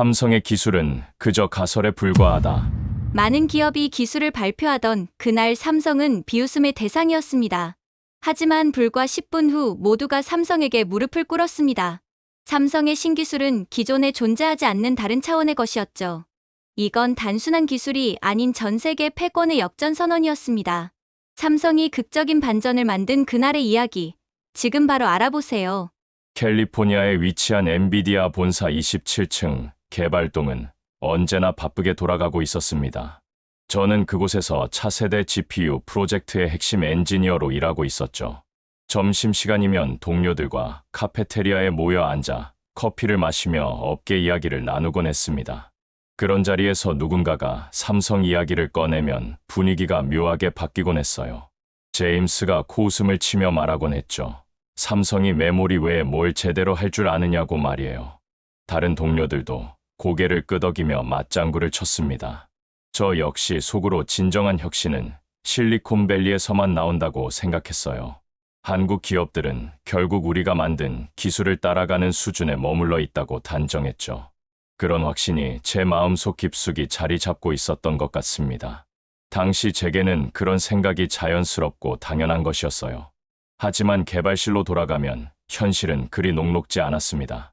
삼성의 기술은 그저 가설에 불과하다. 많은 기업이 기술을 발표하던 그날 삼성은 비웃음의 대상이었습니다. 하지만 불과 10분 후 모두가 삼성에게 무릎을 꿇었습니다. 삼성의 신기술은 기존에 존재하지 않는 다른 차원의 것이었죠. 이건 단순한 기술이 아닌 전 세계 패권의 역전 선언이었습니다. 삼성이 극적인 반전을 만든 그날의 이야기. 지금 바로 알아보세요. 캘리포니아에 위치한 엔비디아 본사 27층 개발동은 언제나 바쁘게 돌아가고 있었습니다. 저는 그곳에서 차세대 GPU 프로젝트의 핵심 엔지니어로 일하고 있었죠. 점심시간이면 동료들과 카페테리아에 모여 앉아 커피를 마시며 업계 이야기를 나누곤 했습니다. 그런 자리에서 누군가가 삼성 이야기를 꺼내면 분위기가 묘하게 바뀌곤 했어요. 제임스가 코웃음을 치며 말하곤 했죠. 삼성이 메모리 외에 뭘 제대로 할 줄 아느냐고 말이에요. 다른 동료들도 고개를 끄덕이며 맞장구를 쳤습니다. 저 역시 속으로 진정한 혁신은 실리콘밸리에서만 나온다고 생각했어요. 한국 기업들은 결국 우리가 만든 기술을 따라가는 수준에 머물러 있다고 단정했죠. 그런 확신이 제 마음속 깊숙이 자리 잡고 있었던 것 같습니다. 당시 제게는 그런 생각이 자연스럽고 당연한 것이었어요. 하지만 개발실로 돌아가면 현실은 그리 녹록지 않았습니다.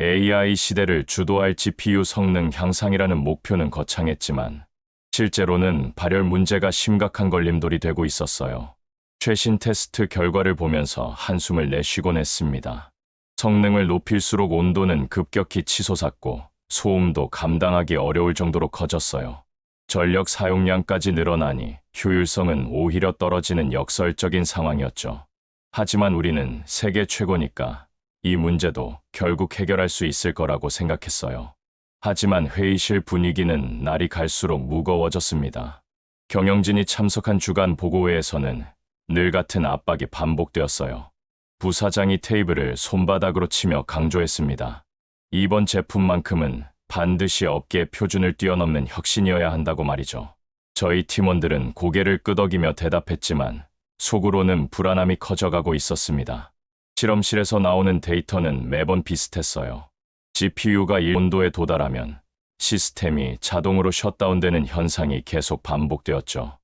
AI 시대를 주도할 GPU 성능 향상이라는 목표는 거창했지만 실제로는 발열 문제가 심각한 걸림돌이 되고 있었어요. 최신 테스트 결과를 보면서 한숨을 내쉬곤 했습니다. 성능을 높일수록 온도는 급격히 치솟았고 소음도 감당하기 어려울 정도로 커졌어요. 전력 사용량까지 늘어나니 효율성은 오히려 떨어지는 역설적인 상황이었죠. 하지만 우리는 세계 최고니까 이 문제도 결국 해결할 수 있을 거라고 생각했어요. 하지만 회의실 분위기는 날이 갈수록 무거워졌습니다. 경영진이 참석한 주간 보고회에서는 늘 같은 압박이 반복되었어요. 부사장이 테이블을 손바닥으로 치며 강조했습니다. 이번 제품만큼은 반드시 업계 표준을 뛰어넘는 혁신이어야 한다고 말이죠. 저희 팀원들은 고개를 끄덕이며 대답했지만 속으로는 불안함이 커져가고 있었습니다. 실험실에서 나오는 데이터는 매번 비슷했어요. GPU가 1온도에 도달하면 시스템이 자동으로 셧다운되는 현상이 계속 반복되었죠.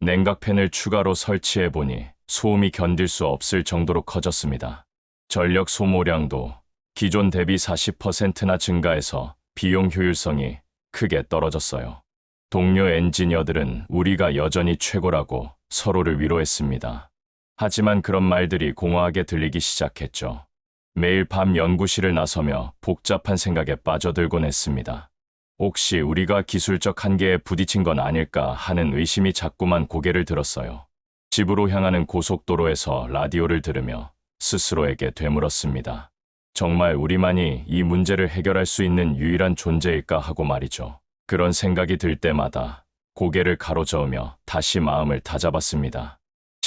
냉각팬을 추가로 설치해 보니 소음이 견딜 수 없을 정도로 커졌습니다. 전력 소모량도 기존 대비 40%나 증가해서 비용 효율성이 크게 떨어졌어요. 동료 엔지니어들은 우리가 여전히 최고라고 서로를 위로했습니다. 하지만 그런 말들이 공허하게 들리기 시작했죠. 매일 밤 연구실을 나서며 복잡한 생각에 빠져들곤 했습니다. 혹시 우리가 기술적 한계에 부딪힌 건 아닐까 하는 의심이 자꾸만 고개를 들었어요. 집으로 향하는 고속도로에서 라디오를 들으며 스스로에게 되물었습니다. 정말 우리만이 이 문제를 해결할 수 있는 유일한 존재일까 하고 말이죠. 그런 생각이 들 때마다 고개를 가로저으며 다시 마음을 다잡았습니다.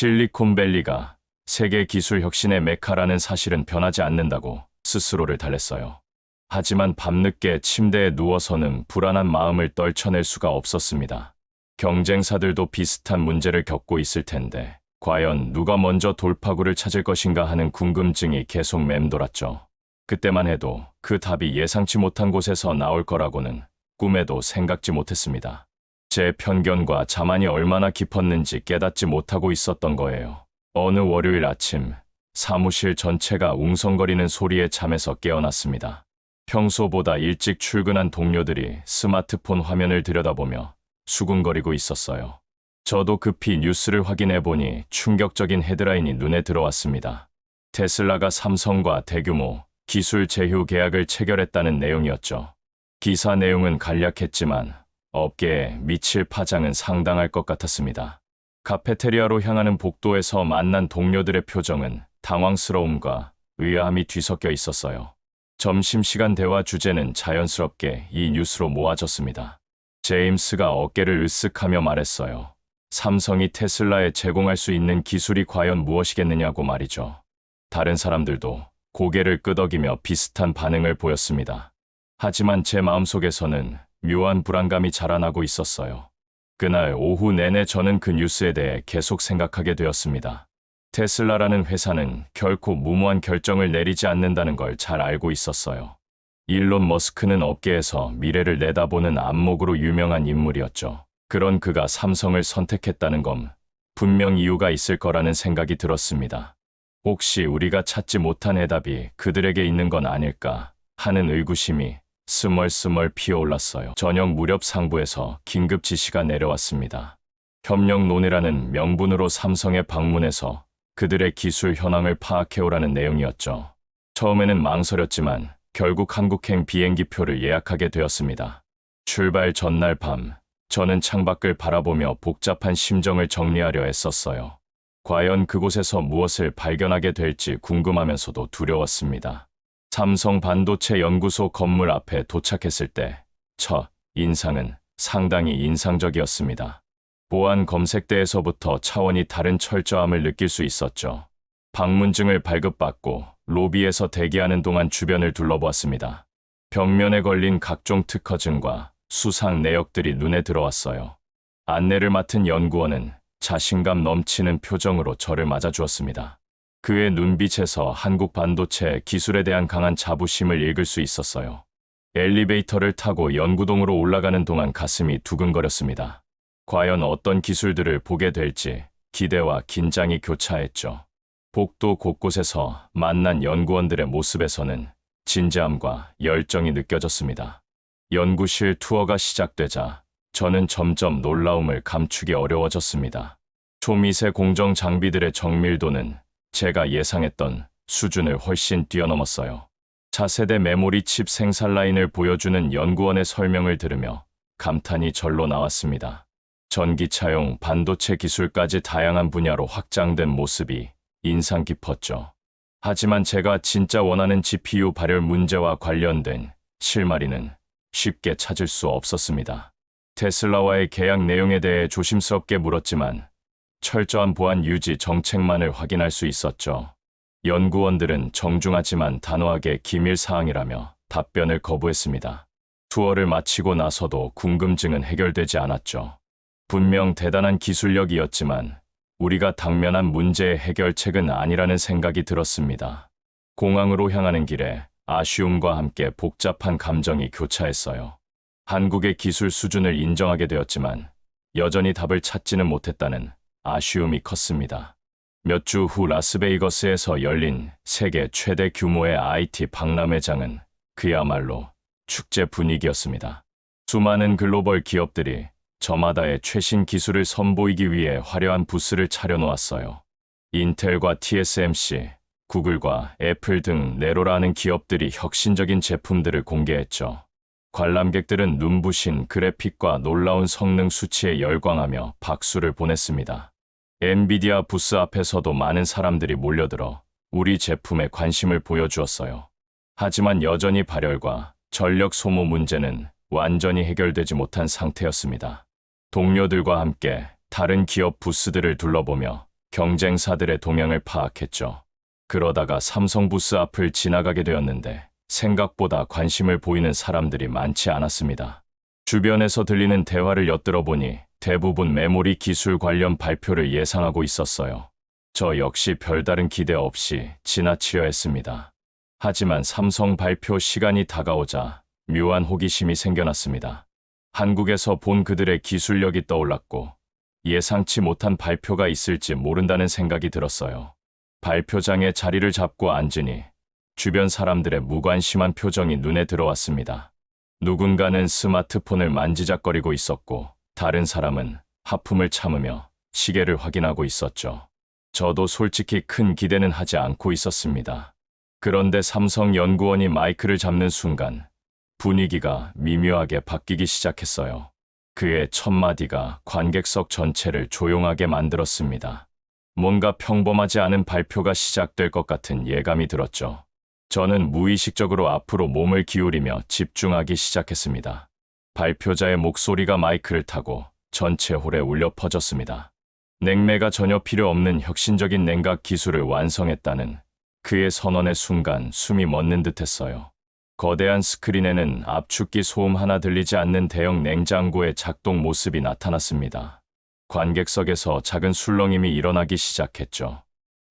실리콘밸리가 세계 기술 혁신의 메카라는 사실은 변하지 않는다고 스스로를 달랬어요. 하지만 밤늦게 침대에 누워서는 불안한 마음을 떨쳐낼 수가 없었습니다. 경쟁사들도 비슷한 문제를 겪고 있을 텐데, 과연 누가 먼저 돌파구를 찾을 것인가 하는 궁금증이 계속 맴돌았죠. 그때만 해도 그 답이 예상치 못한 곳에서 나올 거라고는 꿈에도 생각지 못했습니다. 제 편견과 자만이 얼마나 깊었는지 깨닫지 못하고 있었던 거예요. 어느 월요일 아침, 사무실 전체가 웅성거리는 소리에 잠에서 깨어났습니다. 평소보다 일찍 출근한 동료들이 스마트폰 화면을 들여다보며 수군거리고 있었어요. 저도 급히 뉴스를 확인해 보니 충격적인 헤드라인이 눈에 들어왔습니다. 테슬라가 삼성과 대규모 기술 제휴 계약을 체결했다는 내용이었죠. 기사 내용은 간략했지만 업계에 미칠 파장은 상당할 것 같았습니다. 카페테리아로 향하는 복도에서 만난 동료들의 표정은 당황스러움과 의아함이 뒤섞여 있었어요. 점심시간 대화 주제는 자연스럽게 이 뉴스로 모아졌습니다. 제임스가 어깨를 으쓱하며 말했어요. 삼성이 테슬라에 제공할 수 있는 기술이 과연 무엇이겠느냐고 말이죠. 다른 사람들도 고개를 끄덕이며 비슷한 반응을 보였습니다. 하지만 제 마음속에서는 묘한 불안감이 자라나고 있었어요. 그날 오후 내내 저는 그 뉴스에 대해 계속 생각하게 되었습니다. 테슬라라는 회사는 결코 무모한 결정을 내리지 않는다는 걸 잘 알고 있었어요. 일론 머스크는 업계에서 미래를 내다보는 안목으로 유명한 인물이었죠. 그런 그가 삼성을 선택했다는 건 분명 이유가 있을 거라는 생각이 들었습니다. 혹시 우리가 찾지 못한 해답이 그들에게 있는 건 아닐까 하는 의구심이 스멀스멀 피어올랐어요. 저녁 무렵 상부에서 긴급 지시가 내려왔습니다. 협력 논의라는 명분으로 삼성에 방문해서 그들의 기술 현황을 파악해오라는 내용이었죠. 처음에는 망설였지만 결국 한국행 비행기표를 예약하게 되었습니다. 출발 전날 밤, 저는 창밖을 바라보며 복잡한 심정을 정리하려 애썼어요. 과연 그곳에서 무엇을 발견하게 될지 궁금하면서도 두려웠습니다. 삼성 반도체 연구소 건물 앞에 도착했을 때 첫 인상은 상당히 인상적이었습니다. 보안 검색대에서부터 차원이 다른 철저함을 느낄 수 있었죠. 방문증을 발급받고 로비에서 대기하는 동안 주변을 둘러보았습니다. 벽면에 걸린 각종 특허증과 수상 내역들이 눈에 들어왔어요. 안내를 맡은 연구원은 자신감 넘치는 표정으로 저를 맞아주었습니다. 그의 눈빛에서 한국 반도체 기술에 대한 강한 자부심을 읽을 수 있었어요. 엘리베이터를 타고 연구동으로 올라가는 동안 가슴이 두근거렸습니다. 과연 어떤 기술들을 보게 될지 기대와 긴장이 교차했죠. 복도 곳곳에서 만난 연구원들의 모습에서는 진지함과 열정이 느껴졌습니다. 연구실 투어가 시작되자 저는 점점 놀라움을 감추기 어려워졌습니다. 초미세 공정 장비들의 정밀도는 제가 예상했던 수준을 훨씬 뛰어넘었어요. 차세대 메모리 칩 생산 라인을 보여주는 연구원의 설명을 들으며 감탄이 절로 나왔습니다. 전기차용 반도체 기술까지 다양한 분야로 확장된 모습이 인상 깊었죠. 하지만 제가 진짜 원하는 GPU 발열 문제와 관련된 실마리는 쉽게 찾을 수 없었습니다. 테슬라와의 계약 내용에 대해 조심스럽게 물었지만 철저한 보안 유지 정책만을 확인할 수 있었죠. 연구원들은 정중하지만 단호하게 기밀 사항이라며 답변을 거부했습니다. 투어를 마치고 나서도 궁금증은 해결되지 않았죠. 분명 대단한 기술력이었지만 우리가 당면한 문제의 해결책은 아니라는 생각이 들었습니다. 공항으로 향하는 길에 아쉬움과 함께 복잡한 감정이 교차했어요. 한국의 기술 수준을 인정하게 되었지만 여전히 답을 찾지는 못했다는 아쉬움이 컸습니다. 몇 주 후 라스베이거스에서 열린 세계 최대 규모의 IT 박람회장은 그야말로 축제 분위기였습니다. 수많은 글로벌 기업들이 저마다의 최신 기술을 선보이기 위해 화려한 부스를 차려놓았어요. 인텔과 TSMC, 구글과 애플 등 네로라는 기업들이 혁신적인 제품들을 공개했죠. 관람객들은 눈부신 그래픽과 놀라운 성능 수치에 열광하며 박수를 보냈습니다. 엔비디아 부스 앞에서도 많은 사람들이 몰려들어 우리 제품에 관심을 보여주었어요. 하지만 여전히 발열과 전력 소모 문제는 완전히 해결되지 못한 상태였습니다. 동료들과 함께 다른 기업 부스들을 둘러보며 경쟁사들의 동향을 파악했죠. 그러다가 삼성 부스 앞을 지나가게 되었는데 생각보다 관심을 보이는 사람들이 많지 않았습니다. 주변에서 들리는 대화를 엿들어 보니 대부분 메모리 기술 관련 발표를 예상하고 있었어요. 저 역시 별다른 기대 없이 지나치려 했습니다. 하지만 삼성 발표 시간이 다가오자 묘한 호기심이 생겨났습니다. 한국에서 본 그들의 기술력이 떠올랐고 예상치 못한 발표가 있을지 모른다는 생각이 들었어요. 발표장에 자리를 잡고 앉으니 주변 사람들의 무관심한 표정이 눈에 들어왔습니다. 누군가는 스마트폰을 만지작거리고 있었고 다른 사람은 하품을 참으며 시계를 확인하고 있었죠. 저도 솔직히 큰 기대는 하지 않고 있었습니다. 그런데 삼성 연구원이 마이크를 잡는 순간 분위기가 미묘하게 바뀌기 시작했어요. 그의 첫 마디가 관객석 전체를 조용하게 만들었습니다. 뭔가 평범하지 않은 발표가 시작될 것 같은 예감이 들었죠. 저는 무의식적으로 앞으로 몸을 기울이며 집중하기 시작했습니다. 발표자의 목소리가 마이크를 타고 전체 홀에 울려 퍼졌습니다. 냉매가 전혀 필요 없는 혁신적인 냉각 기술을 완성했다는 그의 선언의 순간 숨이 멎는 듯 했어요. 거대한 스크린에는 압축기 소음 하나 들리지 않는 대형 냉장고의 작동 모습이 나타났습니다. 관객석에서 작은 술렁임이 일어나기 시작했죠.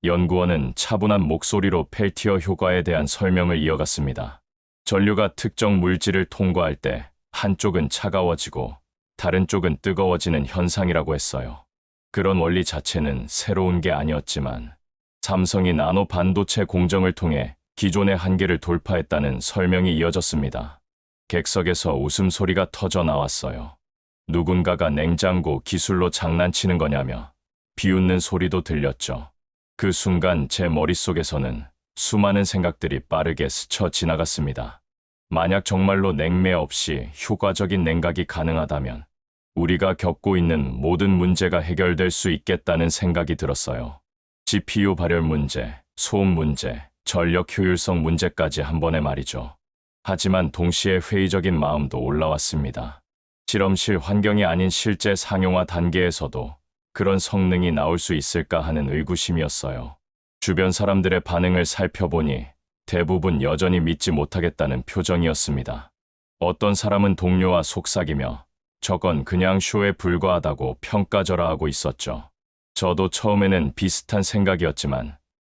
연구원은 차분한 목소리로 펠티어 효과에 대한 설명을 이어갔습니다. 전류가 특정 물질을 통과할 때 한쪽은 차가워지고 다른 쪽은 뜨거워지는 현상이라고 했어요. 그런 원리 자체는 새로운 게 아니었지만 삼성이 나노 반도체 공정을 통해 기존의 한계를 돌파했다는 설명이 이어졌습니다. 객석에서 웃음소리가 터져 나왔어요. 누군가가 냉장고 기술로 장난치는 거냐며 비웃는 소리도 들렸죠. 그 순간 제 머릿속에서는 수많은 생각들이 빠르게 스쳐 지나갔습니다. 만약 정말로 냉매 없이 효과적인 냉각이 가능하다면 우리가 겪고 있는 모든 문제가 해결될 수 있겠다는 생각이 들었어요. GPU 발열 문제, 소음 문제, 전력 효율성 문제까지 한 번에 말이죠. 하지만 동시에 회의적인 마음도 올라왔습니다. 실험실 환경이 아닌 실제 상용화 단계에서도 그런 성능이 나올 수 있을까 하는 의구심이었어요. 주변 사람들의 반응을 살펴보니 대부분 여전히 믿지 못하겠다는 표정이었습니다. 어떤 사람은 동료와 속삭이며 저건 그냥 쇼에 불과하다고 평가절하하고 있었죠. 저도 처음에는 비슷한 생각이었지만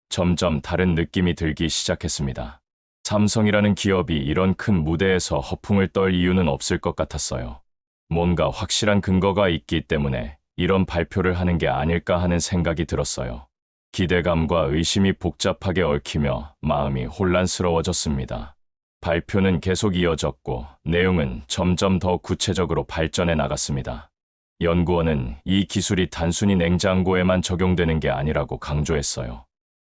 점점 다른 느낌이 들기 시작했습니다. 삼성이라는 기업이 이런 큰 무대에서 허풍을 떨 이유는 없을 것 같았어요. 뭔가 확실한 근거가 있기 때문에 이런 발표를 하는 게 아닐까 하는 생각이 들었어요. 기대감과 의심이 복잡하게 얽히며 마음이 혼란스러워졌습니다. 발표는 계속 이어졌고 내용은 점점 더 구체적으로 발전해 나갔습니다. 연구원은 이 기술이 단순히 냉장고에만 적용되는 게 아니라고 강조했어요.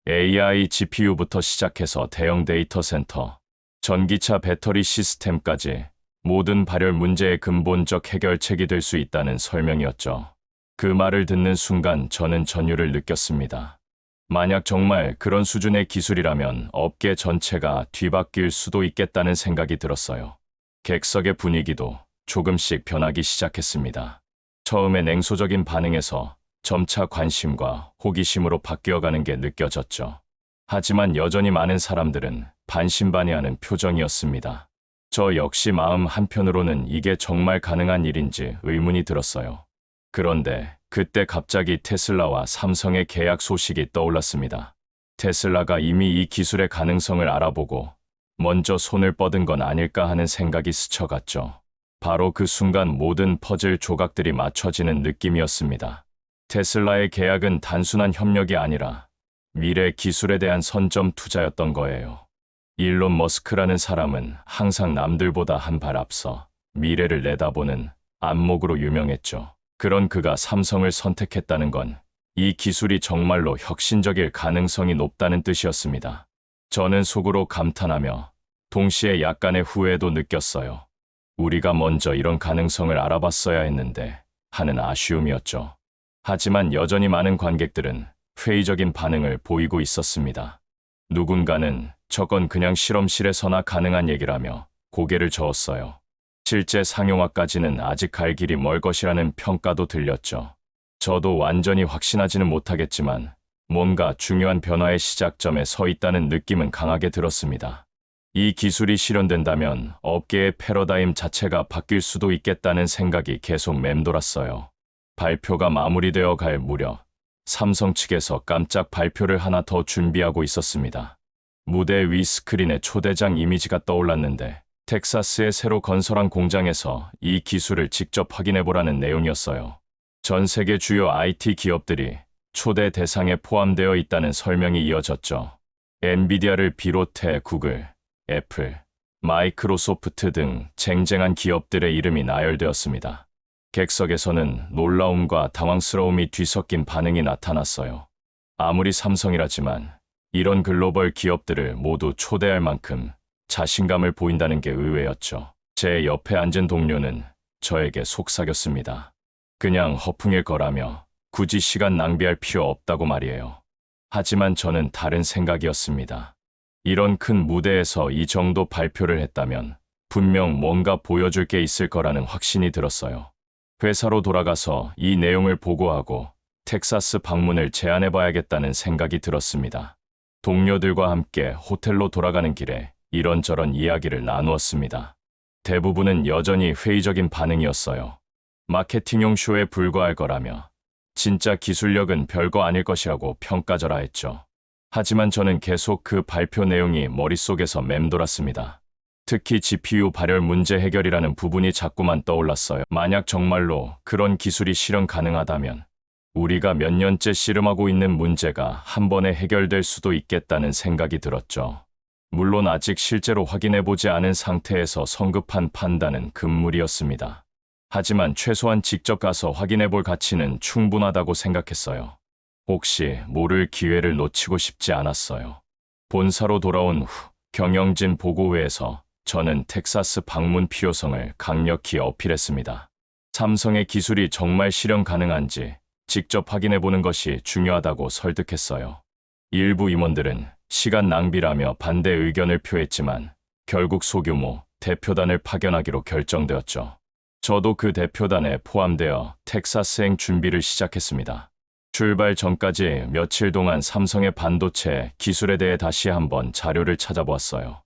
AI GPU부터 시작해서 대형 데이터 센터, 전기차 배터리 시스템까지 모든 발열 문제의 근본적 해결책이 될 수 있다는 설명이었죠. 그 말을 듣는 순간 저는 전율을 느꼈습니다. 만약 정말 그런 수준의 기술이라면 업계 전체가 뒤바뀔 수도 있겠다는 생각이 들었어요. 객석의 분위기도 조금씩 변하기 시작했습니다. 처음에 냉소적인 반응에서 점차 관심과 호기심으로 바뀌어가는 게 느껴졌죠. 하지만 여전히 많은 사람들은 반신반의하는 표정이었습니다. 저 역시 마음 한편으로는 이게 정말 가능한 일인지 의문이 들었어요. 그런데 그때 갑자기 테슬라와 삼성의 계약 소식이 떠올랐습니다. 테슬라가 이미 이 기술의 가능성을 알아보고 먼저 손을 뻗은 건 아닐까 하는 생각이 스쳐갔죠. 바로 그 순간 모든 퍼즐 조각들이 맞춰지는 느낌이었습니다. 테슬라의 계약은 단순한 협력이 아니라 미래 기술에 대한 선점 투자였던 거예요. 일론 머스크라는 사람은 항상 남들보다 한 발 앞서 미래를 내다보는 안목으로 유명했죠. 그런 그가 삼성을 선택했다는 건 이 기술이 정말로 혁신적일 가능성이 높다는 뜻이었습니다. 저는 속으로 감탄하며 동시에 약간의 후회도 느꼈어요. 우리가 먼저 이런 가능성을 알아봤어야 했는데 하는 아쉬움이었죠. 하지만 여전히 많은 관객들은 회의적인 반응을 보이고 있었습니다. 누군가는 저건 그냥 실험실에서나 가능한 얘기라며 고개를 저었어요. 실제 상용화까지는 아직 갈 길이 멀 것이라는 평가도 들렸죠. 저도 완전히 확신하지는 못하겠지만 뭔가 중요한 변화의 시작점에 서 있다는 느낌은 강하게 들었습니다. 이 기술이 실현된다면 업계의 패러다임 자체가 바뀔 수도 있겠다는 생각이 계속 맴돌았어요. 발표가 마무리되어 갈 무렵 삼성 측에서 깜짝 발표를 하나 더 준비하고 있었습니다. 무대 위 스크린에 초대장 이미지가 떠올랐는데 텍사스의 새로 건설한 공장에서 이 기술을 직접 확인해 보라는 내용이었어요. 전 세계 주요 IT 기업들이 초대 대상에 포함되어 있다는 설명이 이어졌죠. 엔비디아를 비롯해 구글, 애플, 마이크로소프트 등 쟁쟁한 기업들의 이름이 나열되었습니다. 객석에서는 놀라움과 당황스러움이 뒤섞인 반응이 나타났어요. 아무리 삼성이라지만 이런 글로벌 기업들을 모두 초대할 만큼 자신감을 보인다는 게 의외였죠. 제 옆에 앉은 동료는 저에게 속삭였습니다. 그냥 허풍일 거라며 굳이 시간 낭비할 필요 없다고 말이에요. 하지만 저는 다른 생각이었습니다. 이런 큰 무대에서 이 정도 발표를 했다면 분명 뭔가 보여줄 게 있을 거라는 확신이 들었어요. 회사로 돌아가서 이 내용을 보고하고 텍사스 방문을 제안해 봐야겠다는 생각이 들었습니다. 동료들과 함께 호텔로 돌아가는 길에 이런저런 이야기를 나누었습니다. 대부분은 여전히 회의적인 반응이었어요. 마케팅용 쇼에 불과할 거라며 진짜 기술력은 별거 아닐 것이라고 평가절하 했죠. 하지만 저는 계속 그 발표 내용이 머릿속에서 맴돌았습니다. 특히 GPU 발열 문제 해결이라는 부분이 자꾸만 떠올랐어요. 만약 정말로 그런 기술이 실현 가능하다면 우리가 몇 년째 씨름하고 있는 문제가 한 번에 해결될 수도 있겠다는 생각이 들었죠. 물론 아직 실제로 확인해 보지 않은 상태에서 성급한 판단은 금물이었습니다. 하지만 최소한 직접 가서 확인해 볼 가치는 충분하다고 생각했어요. 혹시 모를 기회를 놓치고 싶지 않았어요. 본사로 돌아온 후 경영진 보고회에서 저는 텍사스 방문 필요성을 강력히 어필했습니다. 삼성의 기술이 정말 실현 가능한지 직접 확인해 보는 것이 중요하다고 설득했어요. 일부 임원들은 시간 낭비라며 반대 의견을 표했지만 결국 소규모 대표단을 파견하기로 결정되었죠. 저도 그 대표단에 포함되어 텍사스행 준비를 시작했습니다. 출발 전까지 며칠 동안 삼성의 반도체 기술에 대해 다시 한번 자료를 찾아보았어요.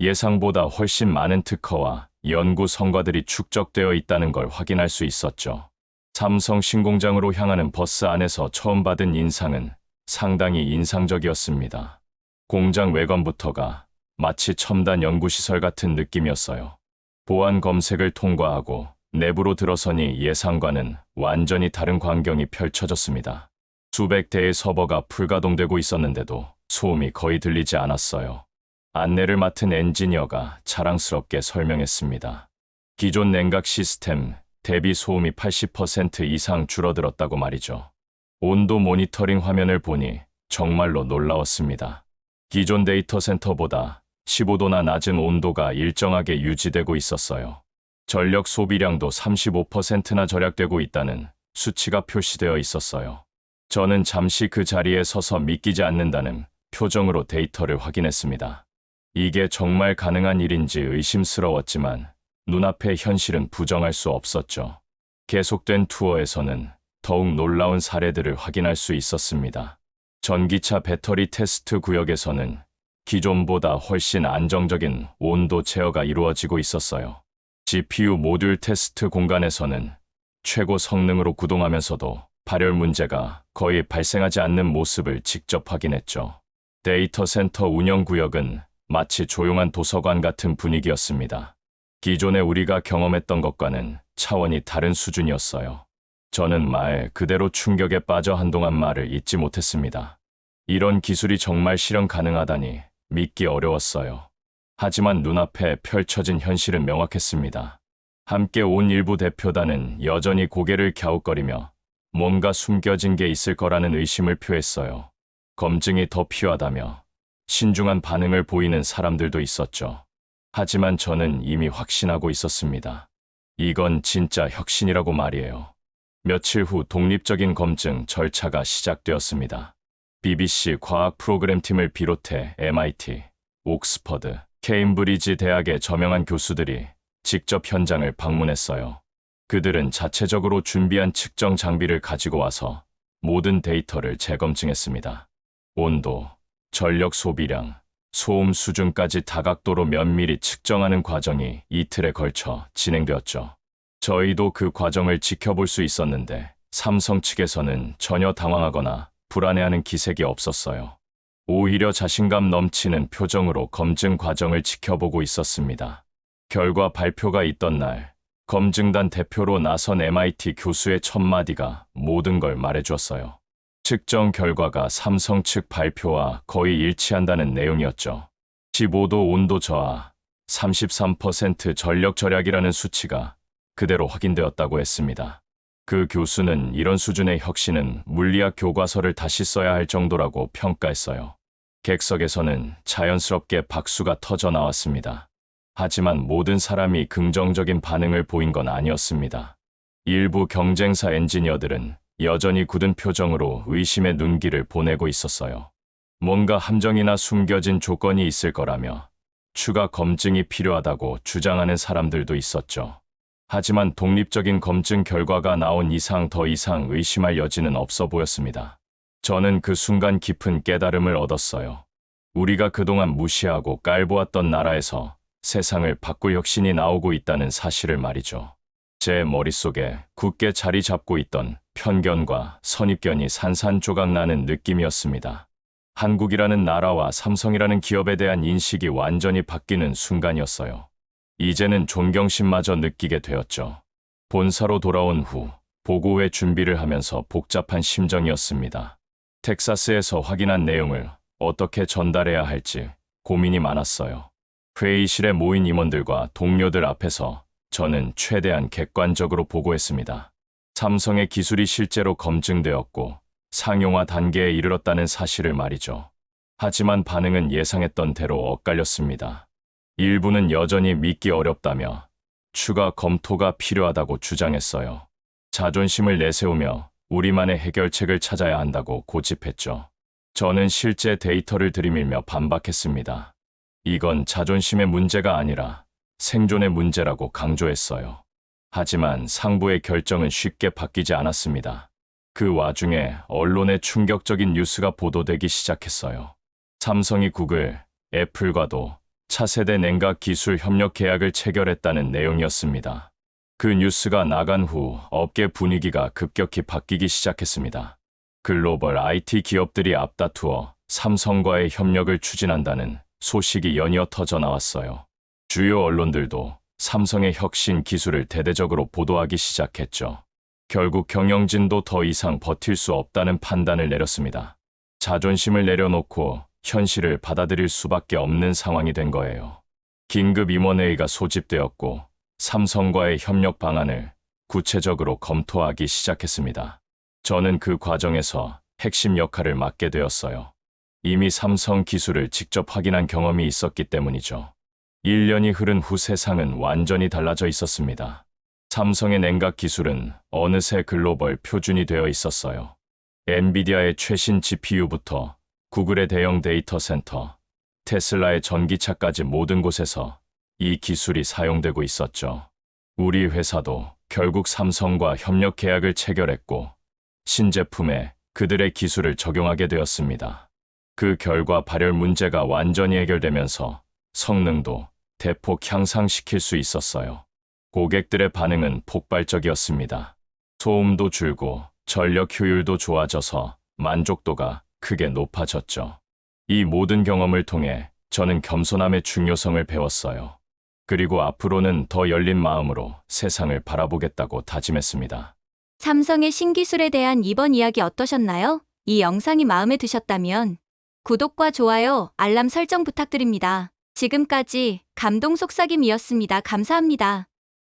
예상보다 훨씬 많은 특허와 연구 성과들이 축적되어 있다는 걸 확인할 수 있었죠. 삼성 신공장으로 향하는 버스 안에서 처음 받은 인상은 상당히 인상적이었습니다. 공장 외관부터가 마치 첨단 연구시설 같은 느낌이었어요. 보안 검색을 통과하고 내부로 들어서니 예상과는 완전히 다른 광경이 펼쳐졌습니다. 수백 대의 서버가 풀가동되고 있었는데도 소음이 거의 들리지 않았어요. 안내를 맡은 엔지니어가 자랑스럽게 설명했습니다. 기존 냉각 시스템 대비 소음이 80% 이상 줄어들었다고 말이죠. 온도 모니터링 화면을 보니 정말로 놀라웠습니다. 기존 데이터 센터보다 15도나 낮은 온도가 일정하게 유지되고 있었어요. 전력 소비량도 35%나 절약되고 있다는 수치가 표시되어 있었어요. 저는 잠시 그 자리에 서서 믿기지 않는다는 표정으로 데이터를 확인했습니다. 이게 정말 가능한 일인지 의심스러웠지만 눈앞의 현실은 부정할 수 없었죠. 계속된 투어에서는 더욱 놀라운 사례들을 확인할 수 있었습니다. 전기차 배터리 테스트 구역에서는 기존보다 훨씬 안정적인 온도 제어가 이루어지고 있었어요. GPU 모듈 테스트 공간에서는 최고 성능으로 구동하면서도 발열 문제가 거의 발생하지 않는 모습을 직접 확인했죠. 데이터 센터 운영 구역은 마치 조용한 도서관 같은 분위기였습니다. 기존에 우리가 경험했던 것과는 차원이 다른 수준이었어요. 저는 말 그대로 충격에 빠져 한동안 말을 잊지 못했습니다. 이런 기술이 정말 실현 가능하다니 믿기 어려웠어요. 하지만 눈앞에 펼쳐진 현실은 명확했습니다. 함께 온 일부 대표단은 여전히 고개를 갸웃거리며 뭔가 숨겨진 게 있을 거라는 의심을 표했어요. 검증이 더 필요하다며 신중한 반응을 보이는 사람들도 있었죠. 하지만 저는 이미 확신하고 있었습니다. 이건 진짜 혁신이라고 말이에요. 며칠 후 독립적인 검증 절차가 시작되었습니다. BBC 과학 프로그램 팀을 비롯해 MIT, 옥스퍼드, 케임브리지 대학의 저명한 교수들이 직접 현장을 방문했어요. 그들은 자체적으로 준비한 측정 장비를 가지고 와서 모든 데이터를 재검증했습니다. 온도, 전력 소비량, 소음 수준까지 다각도로 면밀히 측정하는 과정이 이틀에 걸쳐 진행되었죠. 저희도 그 과정을 지켜볼 수 있었는데 삼성 측에서는 전혀 당황하거나 불안해하는 기색이 없었어요. 오히려 자신감 넘치는 표정으로 검증 과정을 지켜보고 있었습니다. 결과 발표가 있던 날, 검증단 대표로 나선 MIT 교수의 첫 마디가 모든 걸 말해주었어요. 측정 결과가 삼성 측 발표와 거의 일치한다는 내용이었죠. 15도 온도 저하, 33% 전력 절약이라는 수치가 그대로 확인되었다고 했습니다. 그 교수는 이런 수준의 혁신은 물리학 교과서를 다시 써야 할 정도라고 평가했어요. 객석에서는 자연스럽게 박수가 터져 나왔습니다. 하지만 모든 사람이 긍정적인 반응을 보인 건 아니었습니다. 일부 경쟁사 엔지니어들은 여전히 굳은 표정으로 의심의 눈길을 보내고 있었어요. 뭔가 함정이나 숨겨진 조건이 있을 거라며 추가 검증이 필요하다고 주장하는 사람들도 있었죠. 하지만 독립적인 검증 결과가 나온 이상 더 이상 의심할 여지는 없어 보였습니다. 저는 그 순간 깊은 깨달음을 얻었어요. 우리가 그동안 무시하고 깔보았던 나라에서 세상을 바꿀 혁신이 나오고 있다는 사실을 말이죠. 제 머릿속에 굳게 자리 잡고 있던 편견과 선입견이 산산조각 나는 느낌이었습니다. 한국이라는 나라와 삼성이라는 기업에 대한 인식이 완전히 바뀌는 순간이었어요. 이제는 존경심마저 느끼게 되었죠. 본사로 돌아온 후 보고회 준비를 하면서 복잡한 심정이었습니다. 텍사스에서 확인한 내용을 어떻게 전달해야 할지 고민이 많았어요. 회의실에 모인 임원들과 동료들 앞에서 저는 최대한 객관적으로 보고했습니다. 삼성의 기술이 실제로 검증되었고 상용화 단계에 이르렀다는 사실을 말이죠. 하지만 반응은 예상했던 대로 엇갈렸습니다. 일부는 여전히 믿기 어렵다며 추가 검토가 필요하다고 주장했어요. 자존심을 내세우며 우리만의 해결책을 찾아야 한다고 고집했죠. 저는 실제 데이터를 들이밀며 반박했습니다. 이건 자존심의 문제가 아니라 생존의 문제라고 강조했어요. 하지만 상부의 결정은 쉽게 바뀌지 않았습니다. 그 와중에 언론의 충격적인 뉴스가 보도되기 시작했어요. 삼성이 구글, 애플과도 차세대 냉각 기술 협력 계약을 체결했다는 내용이었습니다. 그 뉴스가 나간 후 업계 분위기가 급격히 바뀌기 시작했습니다. 글로벌 IT 기업들이 앞다투어 삼성과의 협력을 추진한다는 소식이 연이어 터져 나왔어요. 주요 언론들도 삼성의 혁신 기술을 대대적으로 보도하기 시작했죠. 결국 경영진도 더 이상 버틸 수 없다는 판단을 내렸습니다. 자존심을 내려놓고 현실을 받아들일 수밖에 없는 상황이 된 거예요. 긴급 임원회의가 소집되었고 삼성과의 협력 방안을 구체적으로 검토하기 시작했습니다. 저는 그 과정에서 핵심 역할을 맡게 되었어요. 이미 삼성 기술을 직접 확인한 경험이 있었기 때문이죠. 1년이 흐른 후 세상은 완전히 달라져 있었습니다. 삼성의 냉각 기술은 어느새 글로벌 표준이 되어 있었어요. 엔비디아의 최신 GPU부터 구글의 대형 데이터 센터, 테슬라의 전기차까지 모든 곳에서 이 기술이 사용되고 있었죠. 우리 회사도 결국 삼성과 협력 계약을 체결했고 신제품에 그들의 기술을 적용하게 되었습니다. 그 결과 발열 문제가 완전히 해결되면서 성능도 대폭 향상시킬 수 있었어요. 고객들의 반응은 폭발적이었습니다. 소음도 줄고 전력 효율도 좋아져서 만족도가 크게 높아졌죠. 이 모든 경험을 통해 저는 겸손함의 중요성을 배웠어요. 그리고 앞으로는 더 열린 마음으로 세상을 바라보겠다고 다짐했습니다. 삼성의 신기술에 대한 이번 이야기 어떠셨나요? 이 영상이 마음에 드셨다면 구독과 좋아요, 알람 설정 부탁드립니다. 지금까지 감동 속삭임이었습니다. 감사합니다.